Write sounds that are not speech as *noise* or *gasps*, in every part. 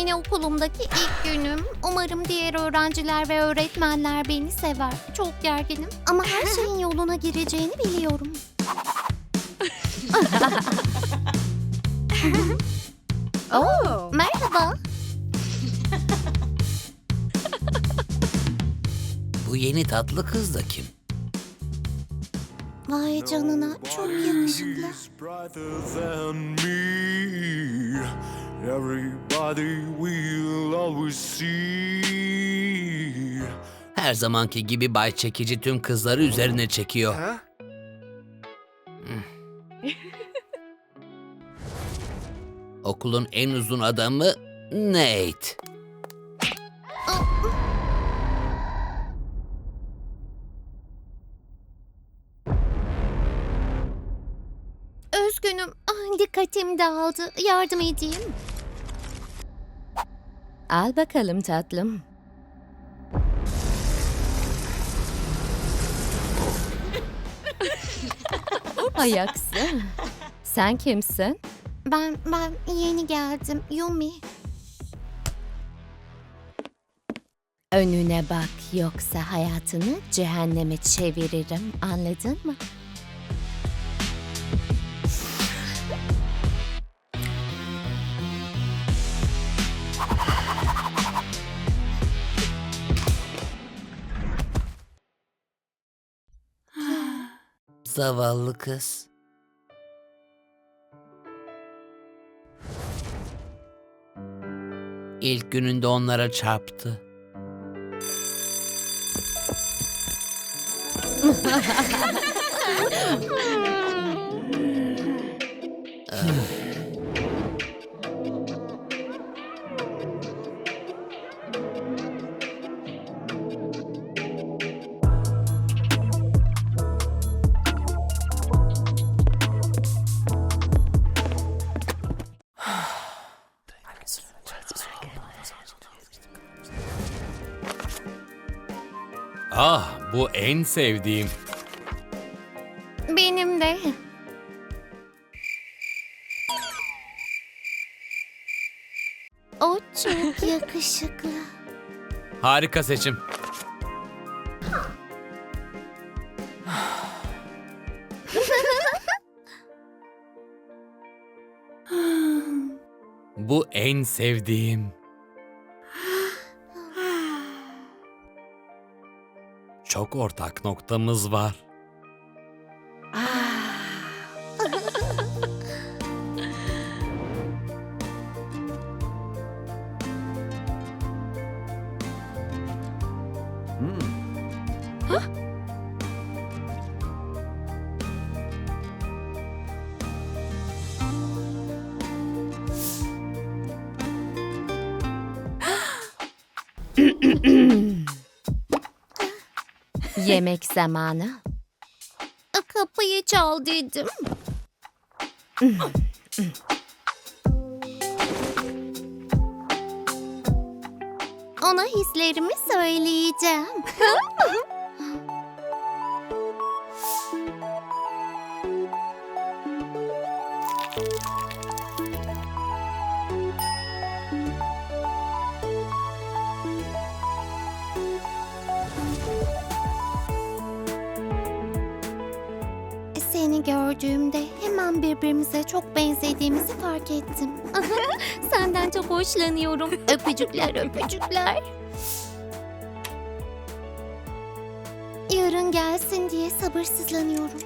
Yeni okulumdaki ilk günüm. Umarım diğer öğrenciler ve öğretmenler beni sever. Çok gerginim ama her *laughs* şeyin yoluna gireceğini biliyorum. *laughs* Oh. Merhaba. Bu yeni tatlı kız da kim? Vay canına çok yakışıklı. Nobody's brighter than me. Everybody will always see. Her zamanki gibi bay çekici tüm kızları üzerine çekiyor. Hmm. Okulun en uzun adamı Nate. Üzgünüm. Ah, dikkatim dağıldı. Yardım edeyim. Al bakalım tatlım. Ayaksı. Sen kimsin? Ben ben yeni geldim. Yumi. Önüne bak yoksa hayatını cehenneme çeviririm. Anladın mı? Zavallı kız. İlk gününde onlara çarptı. Ah, *laughs* bu en sevdiğim. Benim de. O çok *laughs* yakışıklı. Harika seçim. *laughs* Bu en sevdiğim. Çok ortak noktamız var. Yemek zamanı. Kapıyı çal dedim. Ona hislerimi söyleyeceğim. *laughs* Seni gördüğümde hemen birbirimize çok benzediğimizi fark ettim. *laughs* Senden çok hoşlanıyorum. Öpücükler, öpücükler. Yarın gelsin diye sabırsızlanıyorum.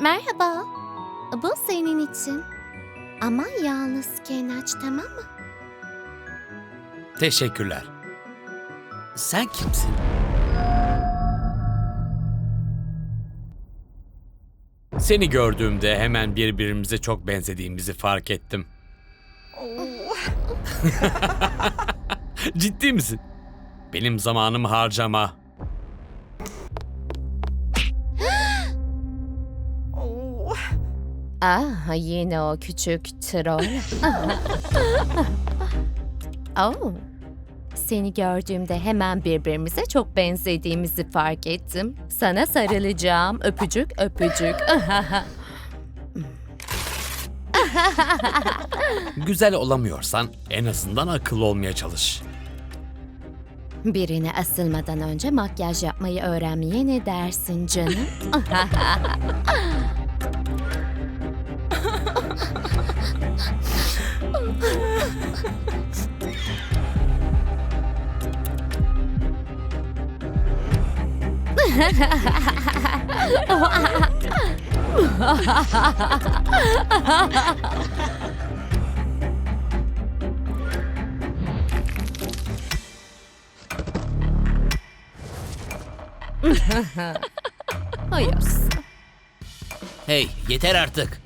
*laughs* Merhaba. Bu senin için. Ama yalnızken aç tamam mı? Teşekkürler. Sen kimsin? Seni gördüğümde hemen birbirimize çok benzediğimizi fark ettim. Ciddi misin? Benim zamanımı harcama. Ah yine o küçük troll. *laughs* oh, seni gördüğümde hemen birbirimize çok benzediğimizi fark ettim. Sana sarılacağım. Öpücük, öpücük. *laughs* Güzel olamıyorsan en azından akıllı olmaya çalış. Birine asılmadan önce makyaj yapmayı öğrenmeye ne dersin canım? *laughs* Hayır. Hey yeter artık.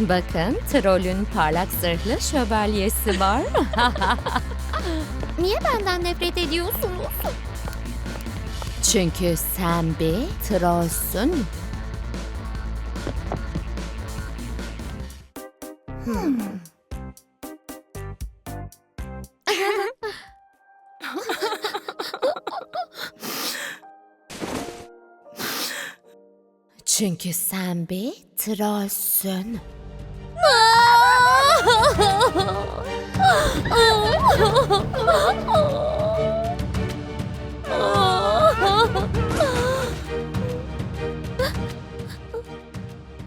Bakın trollün parlak zırhlı şövalyesi var. *laughs* Niye benden nefret ediyorsunuz? Çünkü sen bir trollsün. *laughs* Çünkü sen bir trollsün.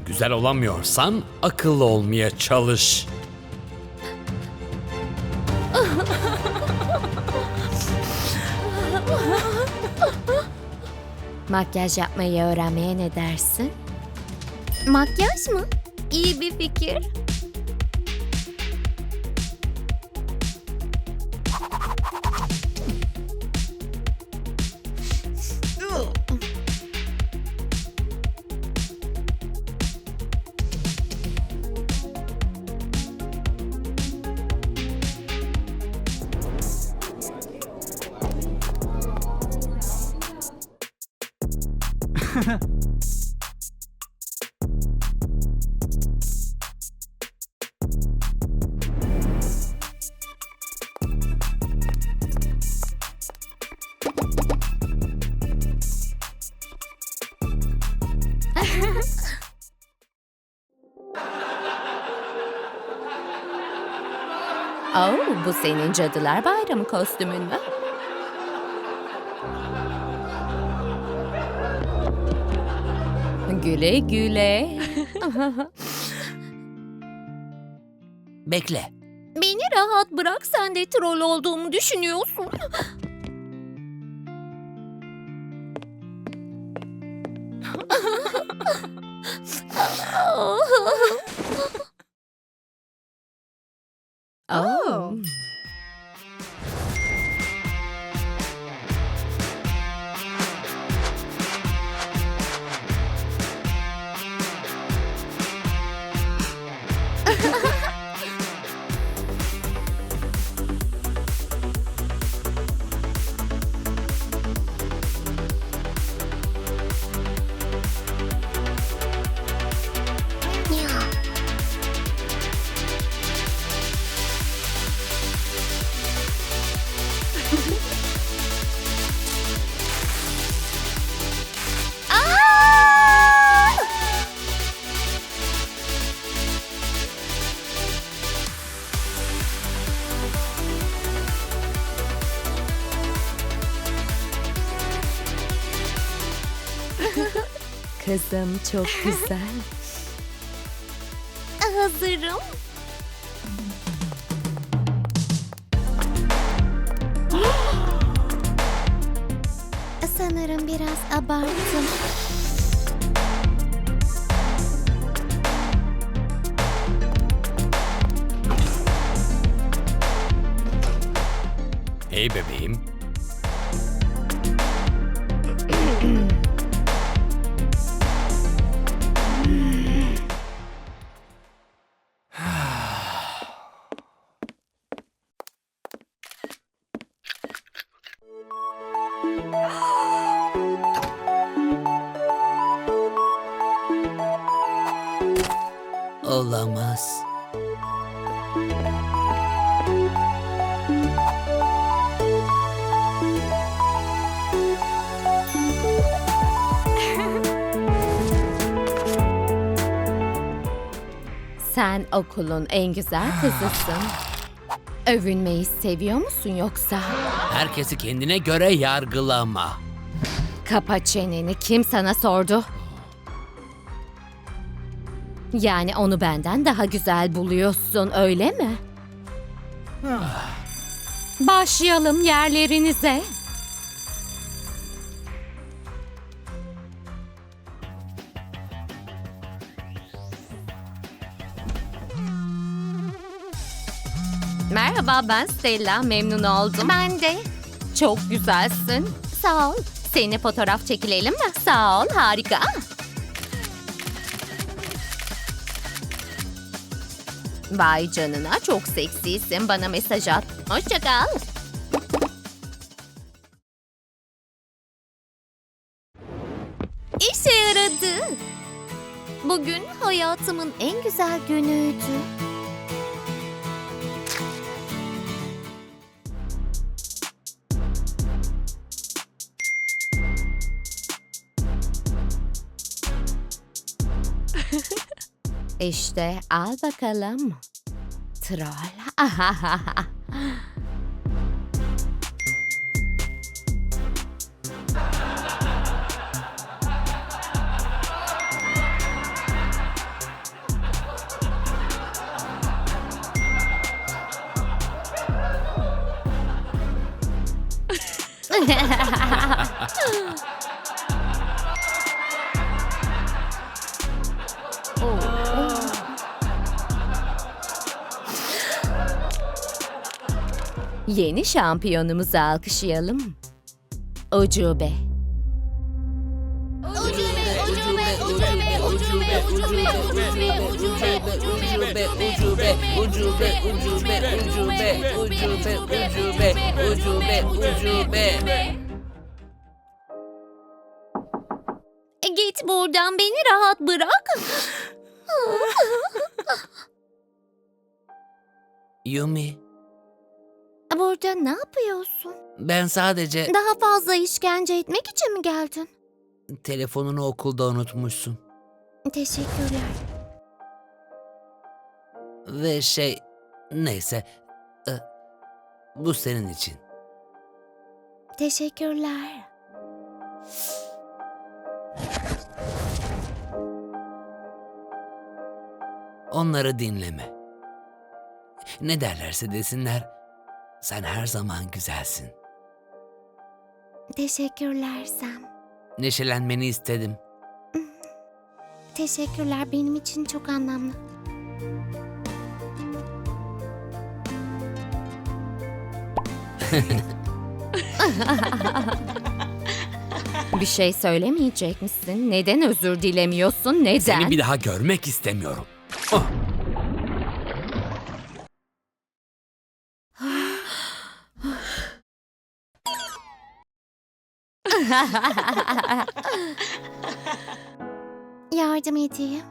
Güzel olamıyorsan akıllı olmaya çalış. Makyaj yapmayı öğrenmeye ne dersin? Makyaj mı? İyi bir fikir. Oh, bu senin Cadılar Bayramı kostümün mü? Güle güle. Bekle. Beni rahat bırak sen de troll olduğumu düşünüyorsun. Kızım çok *laughs* güzel. Hazırım. *gasps* Sanırım biraz abarttım. Hey bebeğim. Olamaz. Sen okulun en güzel kızısın. Övünmeyi seviyor musun yoksa? Herkesi kendine göre yargılama. Kapa çeneni. Kim sana sordu? Yani onu benden daha güzel buluyorsun, öyle mi? Başlayalım yerlerinize. Merhaba ben Stella, memnun oldum. Ben de. Çok güzelsin. Sağ ol. Seninle fotoğraf çekilelim mi? Sağ ol, harika. Vay canına çok seksisin. Bana mesaj at. Hoşça kal. İşe yaradı. Bugün hayatımın en güzel günüydü. İşte al bakalım. Troll. *laughs* Yeni şampiyonumuzu alkışlayalım. Ucube. Ucube, ucube, ucube, ucube, ucube, ucube, ucube, ucube, ucube, ucube, ucube, ucube, ucube, ucube, ucube, Git buradan beni rahat bırak. Yumi, Burada ne yapıyorsun? ben sadece Daha fazla işkence etmek için mi geldin? telefonunu okulda unutmuşsun. Teşekkürler. Ve şey, neyse, e, bu senin için. Teşekkürler. Onları dinleme. Ne derlerse desinler, sen her zaman güzelsin. Teşekkürler Sam. Neşelenmeni istedim. *laughs* Teşekkürler benim için çok anlamlı. *laughs* Bir şey söylemeyecek misin? Neden özür dilemiyorsun? Neden? Seni bir daha görmek istemiyorum. Oh, *laughs* Yardım edeyim.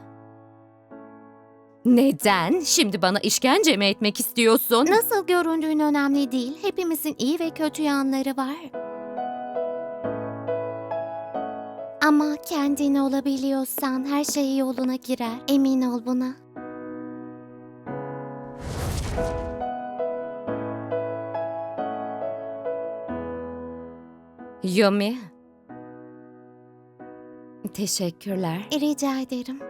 Neden? Şimdi bana işkence mi etmek istiyorsun? Nasıl göründüğün önemli değil. Hepimizin iyi ve kötü yanları var. Ama kendin olabiliyorsan her şey yoluna girer. Emin ol buna. Yumi. Teşekkürler. Rica ederim.